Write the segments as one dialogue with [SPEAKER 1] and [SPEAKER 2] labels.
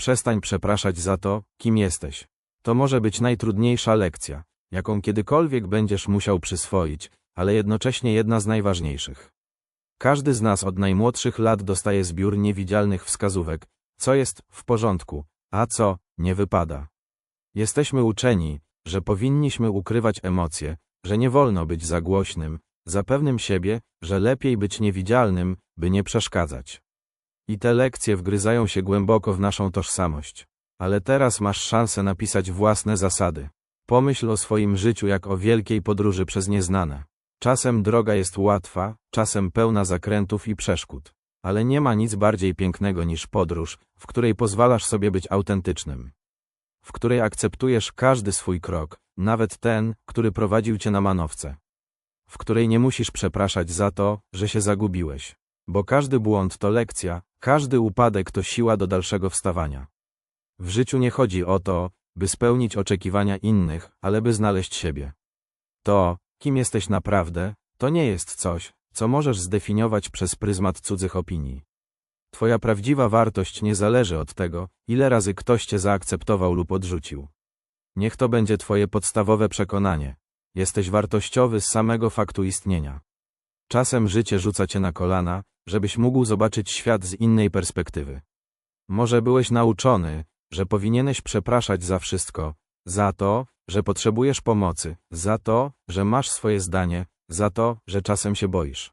[SPEAKER 1] Przestań przepraszać za to, kim jesteś. To może być najtrudniejsza lekcja, jaką kiedykolwiek będziesz musiał przyswoić, ale jednocześnie jedna z najważniejszych. Każdy z nas od najmłodszych lat dostaje zbiór niewidzialnych wskazówek, co jest w porządku, a co nie wypada. Jesteśmy uczeni, że powinniśmy ukrywać emocje, że nie wolno być za głośnym, za pewnym siebie, że lepiej być niewidzialnym, by nie przeszkadzać. I te lekcje wgryzają się głęboko w naszą tożsamość. Ale teraz masz szansę napisać własne zasady. Pomyśl o swoim życiu jak o wielkiej podróży przez nieznane. Czasem droga jest łatwa, czasem pełna zakrętów i przeszkód. Ale nie ma nic bardziej pięknego niż podróż, w której pozwalasz sobie być autentycznym. W której akceptujesz każdy swój krok, nawet ten, który prowadził cię na manowce. W której nie musisz przepraszać za to, że się zagubiłeś. Bo każdy błąd to lekcja, każdy upadek to siła do dalszego wstawania. W życiu nie chodzi o to, by spełnić oczekiwania innych, ale by znaleźć siebie. To, kim jesteś naprawdę, to nie jest coś, co możesz zdefiniować przez pryzmat cudzych opinii. Twoja prawdziwa wartość nie zależy od tego, ile razy ktoś cię zaakceptował lub odrzucił. Niech to będzie twoje podstawowe przekonanie. Jesteś wartościowy z samego faktu istnienia. Czasem życie rzuca cię na kolana, żebyś mógł zobaczyć świat z innej perspektywy. Może byłeś nauczony, że powinieneś przepraszać za wszystko, za to, że potrzebujesz pomocy, za to, że masz swoje zdanie, za to, że czasem się boisz.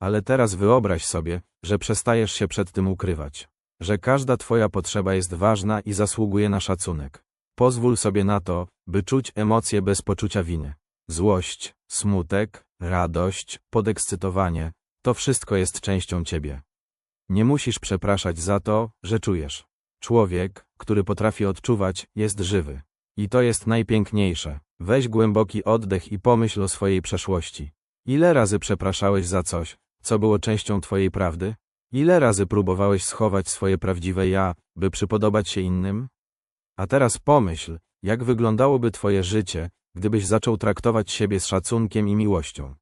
[SPEAKER 1] Ale teraz wyobraź sobie, że przestajesz się przed tym ukrywać, że każda twoja potrzeba jest ważna i zasługuje na szacunek. Pozwól sobie na to, by czuć emocje bez poczucia winy. Złość, smutek, radość, podekscytowanie to wszystko jest częścią ciebie. Nie musisz przepraszać za to, że czujesz. Człowiek, który potrafi odczuwać, jest żywy. I to jest najpiękniejsze. Weź głęboki oddech i pomyśl o swojej przeszłości. Ile razy przepraszałeś za coś, co było częścią twojej prawdy? Ile razy próbowałeś schować swoje prawdziwe ja, by przypodobać się innym? A teraz pomyśl, jak wyglądałoby twoje życie, gdybyś zaczął traktować siebie z szacunkiem i miłością.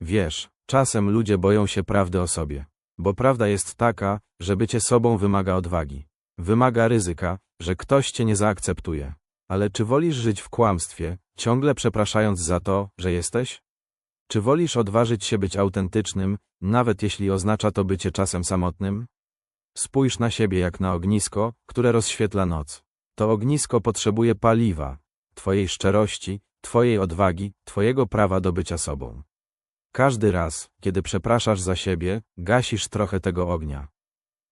[SPEAKER 1] Wiesz, czasem ludzie boją się prawdy o sobie. Bo prawda jest taka, że bycie sobą wymaga odwagi. Wymaga ryzyka, że ktoś cię nie zaakceptuje. Ale czy wolisz żyć w kłamstwie, ciągle przepraszając za to, że jesteś? Czy wolisz odważyć się być autentycznym, nawet jeśli oznacza to bycie czasem samotnym? Spójrz na siebie jak na ognisko, które rozświetla noc. To ognisko potrzebuje paliwa, twojej szczerości, twojej odwagi, twojego prawa do bycia sobą. Każdy raz, kiedy przepraszasz za siebie, gasisz trochę tego ognia.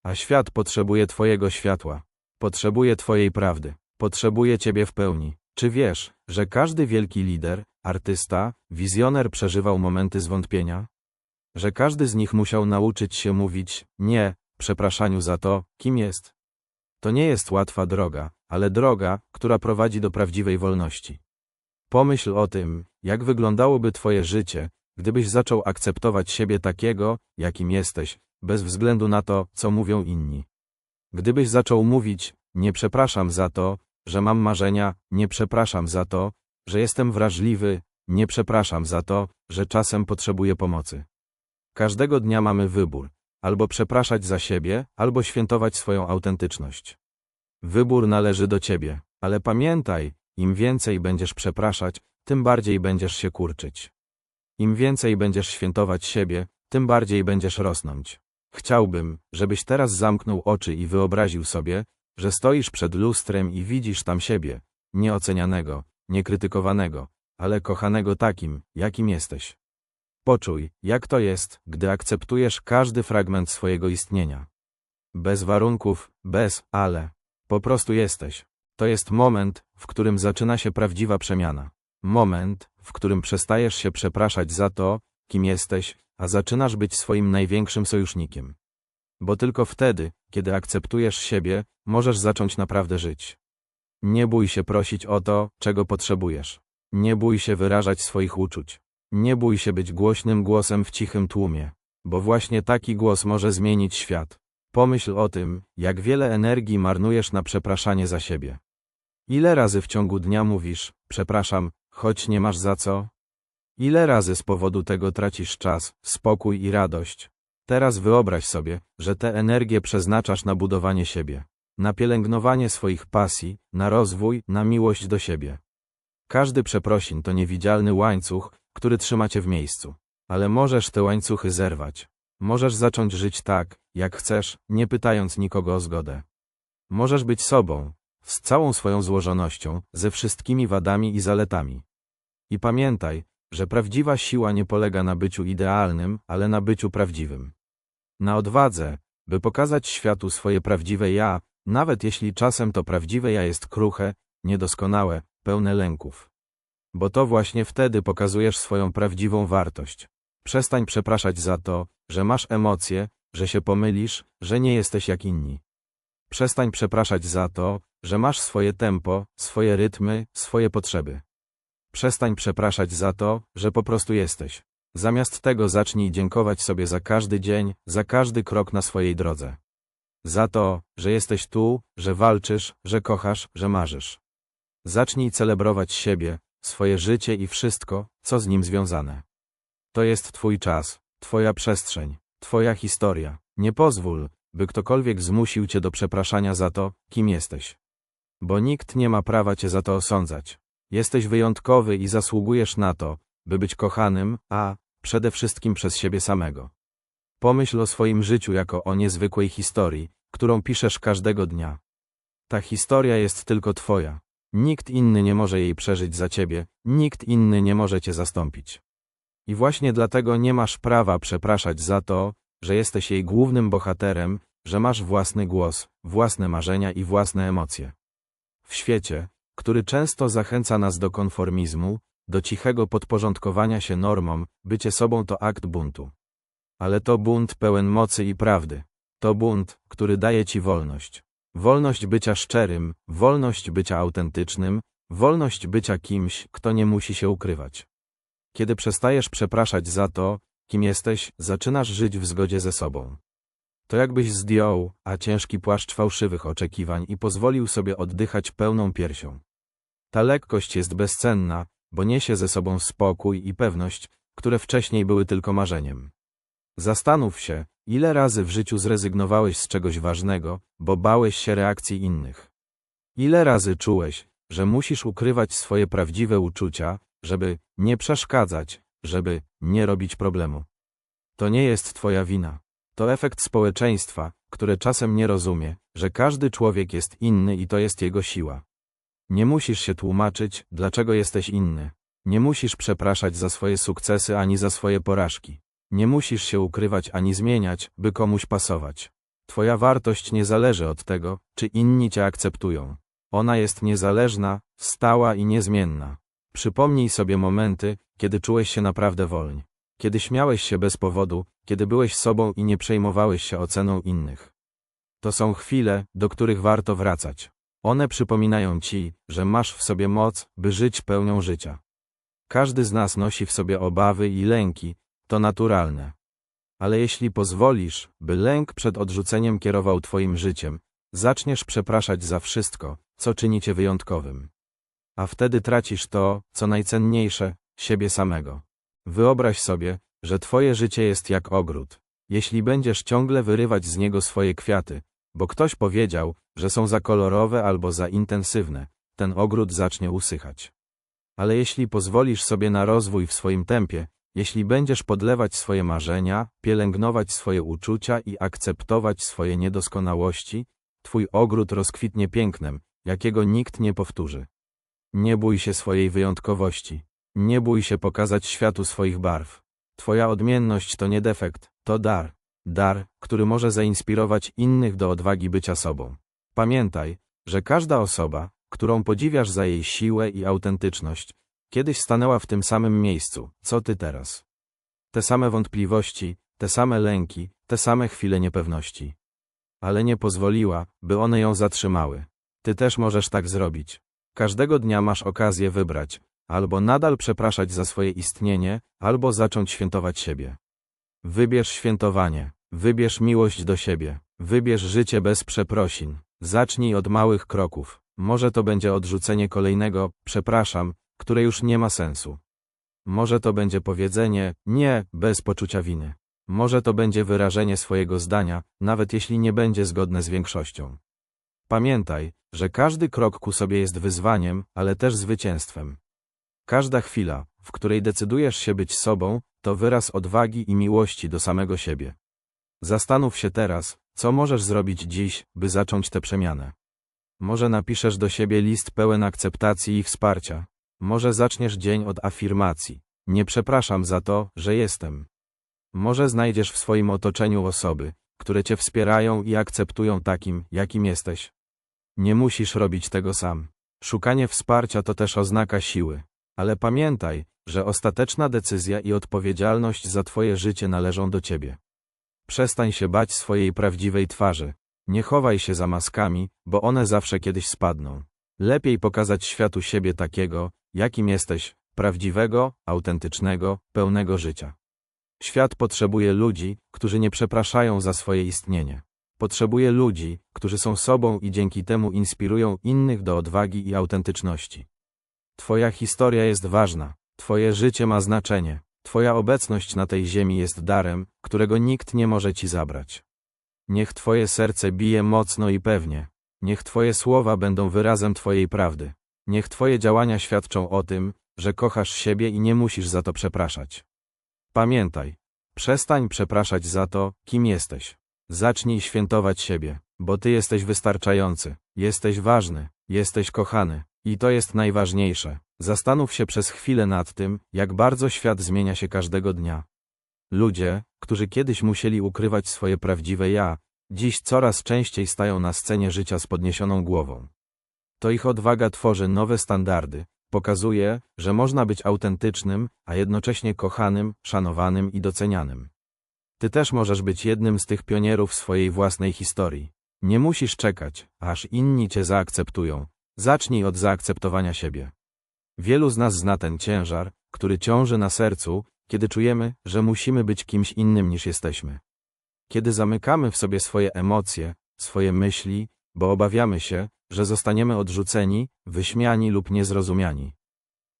[SPEAKER 1] A świat potrzebuje twojego światła. Potrzebuje twojej prawdy. Potrzebuje ciebie w pełni. Czy wiesz, że każdy wielki lider, artysta, wizjoner przeżywał momenty zwątpienia? Że każdy z nich musiał nauczyć się mówić nie, przepraszaniu za to, kim jest. To nie jest łatwa droga, ale droga, która prowadzi do prawdziwej wolności. Pomyśl o tym, jak wyglądałoby Twoje życie, gdybyś zaczął akceptować siebie takiego, jakim jesteś, bez względu na to, co mówią inni. Gdybyś zaczął mówić, nie przepraszam za to, że mam marzenia, nie przepraszam za to, że jestem wrażliwy, nie przepraszam za to, że czasem potrzebuję pomocy. Każdego dnia mamy wybór, albo przepraszać za siebie, albo świętować swoją autentyczność. Wybór należy do ciebie, ale pamiętaj, im więcej będziesz przepraszać, tym bardziej będziesz się kurczyć. Im więcej będziesz świętować siebie, tym bardziej będziesz rosnąć. Chciałbym, żebyś teraz zamknął oczy i wyobraził sobie, że stoisz przed lustrem i widzisz tam siebie, nieocenianego, niekrytykowanego, ale kochanego takim, jakim jesteś. Poczuj, jak to jest, gdy akceptujesz każdy fragment swojego istnienia. Bez warunków, bez ale. Po prostu jesteś. To jest moment, w którym zaczyna się prawdziwa przemiana. Moment, w którym przestajesz się przepraszać za to, kim jesteś, a zaczynasz być swoim największym sojusznikiem. Bo tylko wtedy, kiedy akceptujesz siebie, możesz zacząć naprawdę żyć. Nie bój się prosić o to, czego potrzebujesz. Nie bój się wyrażać swoich uczuć. Nie bój się być głośnym głosem w cichym tłumie, bo właśnie taki głos może zmienić świat. Pomyśl o tym, jak wiele energii marnujesz na przepraszanie za siebie. Ile razy w ciągu dnia mówisz, przepraszam, choć nie masz za co? Ile razy z powodu tego tracisz czas, spokój i radość? Teraz wyobraź sobie, że tę energię przeznaczasz na budowanie siebie. na pielęgnowanie swoich pasji, na rozwój, na miłość do siebie. Każdy przeprosin to niewidzialny łańcuch, który trzyma cię w miejscu. Ale możesz te łańcuchy zerwać. Możesz zacząć żyć tak, jak chcesz, nie pytając nikogo o zgodę. Możesz być sobą, z całą swoją złożonością, ze wszystkimi wadami i zaletami. I pamiętaj, że prawdziwa siła nie polega na byciu idealnym, ale na byciu prawdziwym. Na odwadze, by pokazać światu swoje prawdziwe ja, nawet jeśli czasem to prawdziwe ja jest kruche, niedoskonałe, pełne lęków. Bo to właśnie wtedy pokazujesz swoją prawdziwą wartość. Przestań przepraszać za to, że masz emocje, że się pomylisz, że nie jesteś jak inni. Przestań przepraszać za to, że masz swoje tempo, swoje rytmy, swoje potrzeby. Przestań przepraszać za to, że po prostu jesteś. Zamiast tego zacznij dziękować sobie za każdy dzień, za każdy krok na swojej drodze. Za to, że jesteś tu, że walczysz, że kochasz, że marzysz. Zacznij celebrować siebie, swoje życie i wszystko, co z nim związane. To jest Twój czas, Twoja przestrzeń, Twoja historia. Nie pozwól, by ktokolwiek zmusił Cię do przepraszania za to, kim jesteś. Bo nikt nie ma prawa Cię za to osądzać. Jesteś wyjątkowy i zasługujesz na to, by być kochanym, a przede wszystkim przez siebie samego. Pomyśl o swoim życiu jako o niezwykłej historii, którą piszesz każdego dnia. Ta historia jest tylko Twoja. Nikt inny nie może jej przeżyć za Ciebie, nikt inny nie może Cię zastąpić. I właśnie dlatego nie masz prawa przepraszać za to, że jesteś jej głównym bohaterem, że masz własny głos, własne marzenia i własne emocje. W świecie, który często zachęca nas do konformizmu, do cichego podporządkowania się normom, bycie sobą to akt buntu. Ale to bunt pełen mocy i prawdy. To bunt, który daje ci wolność. Wolność bycia szczerym, wolność bycia autentycznym, wolność bycia kimś, kto nie musi się ukrywać. Kiedy przestajesz przepraszać za to, kim jesteś, zaczynasz żyć w zgodzie ze sobą. To jakbyś zdjął, a ciężki płaszcz fałszywych oczekiwań i pozwolił sobie oddychać pełną piersią. Ta lekkość jest bezcenna, bo niesie ze sobą spokój i pewność, które wcześniej były tylko marzeniem. Zastanów się, ile razy w życiu zrezygnowałeś z czegoś ważnego, bo bałeś się reakcji innych. Ile razy czułeś, że musisz ukrywać swoje prawdziwe uczucia, żeby nie przeszkadzać, żeby nie robić problemu. To nie jest twoja wina. To efekt społeczeństwa, które czasem nie rozumie, że każdy człowiek jest inny i to jest jego siła. Nie musisz się tłumaczyć, dlaczego jesteś inny. Nie musisz przepraszać za swoje sukcesy ani za swoje porażki. Nie musisz się ukrywać ani zmieniać, by komuś pasować. Twoja wartość nie zależy od tego, czy inni cię akceptują. Ona jest niezależna, stała i niezmienna. Przypomnij sobie momenty, kiedy czułeś się naprawdę wolń. Kiedy śmiałeś się bez powodu, kiedy byłeś sobą i nie przejmowałeś się oceną innych. To są chwile, do których warto wracać. One przypominają ci, że masz w sobie moc, by żyć pełnią życia. Każdy z nas nosi w sobie obawy i lęki, to naturalne. Ale jeśli pozwolisz, by lęk przed odrzuceniem kierował twoim życiem, zaczniesz przepraszać za wszystko, co czyni cię wyjątkowym. A wtedy tracisz to, co najcenniejsze, siebie samego. Wyobraź sobie, że twoje życie jest jak ogród. Jeśli będziesz ciągle wyrywać z niego swoje kwiaty, bo ktoś powiedział, że są za kolorowe albo za intensywne, ten ogród zacznie usychać. Ale jeśli pozwolisz sobie na rozwój w swoim tempie, jeśli będziesz podlewać swoje marzenia, pielęgnować swoje uczucia i akceptować swoje niedoskonałości, twój ogród rozkwitnie pięknem, jakiego nikt nie powtórzy. Nie bój się swojej wyjątkowości. Nie bój się pokazać światu swoich barw. Twoja odmienność to nie defekt, to dar. Dar, który może zainspirować innych do odwagi bycia sobą. Pamiętaj, że każda osoba, którą podziwiasz za jej siłę i autentyczność, kiedyś stanęła w tym samym miejscu, co ty teraz. Te same wątpliwości, te same lęki, te same chwile niepewności. Ale nie pozwoliła, by one ją zatrzymały. Ty też możesz tak zrobić. Każdego dnia masz okazję wybrać, albo nadal przepraszać za swoje istnienie, albo zacząć świętować siebie. Wybierz świętowanie, wybierz miłość do siebie, wybierz życie bez przeprosin. Zacznij od małych kroków. Może to będzie odrzucenie kolejnego, przepraszam, które już nie ma sensu. Może to będzie powiedzenie nie bez poczucia winy. Może to będzie wyrażenie swojego zdania, nawet jeśli nie będzie zgodne z większością. Pamiętaj, że każdy krok ku sobie jest wyzwaniem, ale też zwycięstwem. Każda chwila, w której decydujesz się być sobą, to wyraz odwagi i miłości do samego siebie. Zastanów się teraz, co możesz zrobić dziś, by zacząć tę przemianę. Może napiszesz do siebie list pełen akceptacji i wsparcia. Może zaczniesz dzień od afirmacji. Nie przepraszam za to, że jestem. Może znajdziesz w swoim otoczeniu osoby, które cię wspierają i akceptują takim, jakim jesteś. Nie musisz robić tego sam. Szukanie wsparcia to też oznaka siły. Ale pamiętaj, że ostateczna decyzja i odpowiedzialność za twoje życie należą do ciebie. Przestań się bać swojej prawdziwej twarzy. Nie chowaj się za maskami, bo one zawsze kiedyś spadną. Lepiej pokazać światu siebie takiego, jakim jesteś, prawdziwego, autentycznego, pełnego życia. Świat potrzebuje ludzi, którzy nie przepraszają za swoje istnienie. Potrzebuje ludzi, którzy są sobą i dzięki temu inspirują innych do odwagi i autentyczności. Twoja historia jest ważna, Twoje życie ma znaczenie, Twoja obecność na tej ziemi jest darem, którego nikt nie może Ci zabrać. Niech Twoje serce bije mocno i pewnie, niech Twoje słowa będą wyrazem Twojej prawdy, niech Twoje działania świadczą o tym, że kochasz siebie i nie musisz za to przepraszać. Pamiętaj, przestań przepraszać za to, kim jesteś. Zacznij świętować siebie, bo Ty jesteś wystarczający, jesteś ważny, jesteś kochany. I to jest najważniejsze. Zastanów się przez chwilę nad tym, jak bardzo świat zmienia się każdego dnia. Ludzie, którzy kiedyś musieli ukrywać swoje prawdziwe ja, dziś coraz częściej stają na scenie życia z podniesioną głową. To ich odwaga tworzy nowe standardy, pokazuje, że można być autentycznym, a jednocześnie kochanym, szanowanym i docenianym. Ty też możesz być jednym z tych pionierów swojej własnej historii. Nie musisz czekać, aż inni cię zaakceptują. Zacznij od zaakceptowania siebie. Wielu z nas zna ten ciężar, który ciąży na sercu, kiedy czujemy, że musimy być kimś innym niż jesteśmy. Kiedy zamykamy w sobie swoje emocje, swoje myśli, bo obawiamy się, że zostaniemy odrzuceni, wyśmiani lub niezrozumiani.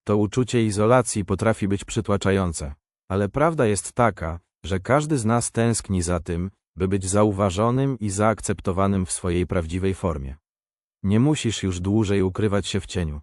[SPEAKER 1] To uczucie izolacji potrafi być przytłaczające, ale prawda jest taka, że każdy z nas tęskni za tym, by być zauważonym i zaakceptowanym w swojej prawdziwej formie. Nie musisz już dłużej ukrywać się w cieniu.